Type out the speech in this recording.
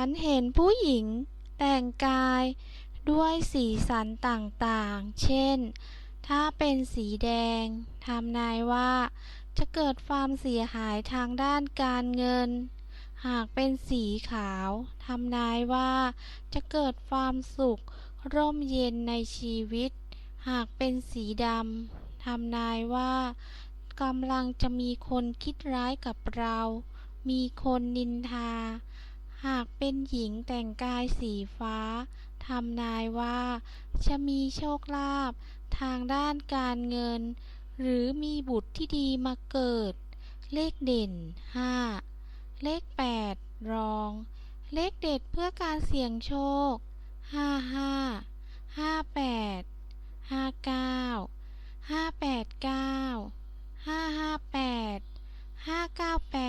ฝันเห็นผู้หญิงแต่งกายด้วยสีสันต่างๆ เช่น ถ้าเป็นสีแดงทำนายว่า จะเกิดความเสียหายทางด้านการเงิน หากเป็นสีขาวทำนายว่า จะเกิดความสุข ร่มเย็นในชีวิต หากเป็นสีดำทำนายว่ากำลังจะมีคนคิดร้ายกับเรา มีคนนินทา เป็นหญิงแต่งกายสีฟ้าทำนายว่า จะมีโชคลาภทางด้านการเงิน หรือมีบุตรที่ดีมาเกิด เลขเด่น 5 เลข 8 รอง เลขเด็ดเพื่อการเสี่ยงโชค 55 58 59 589 558 598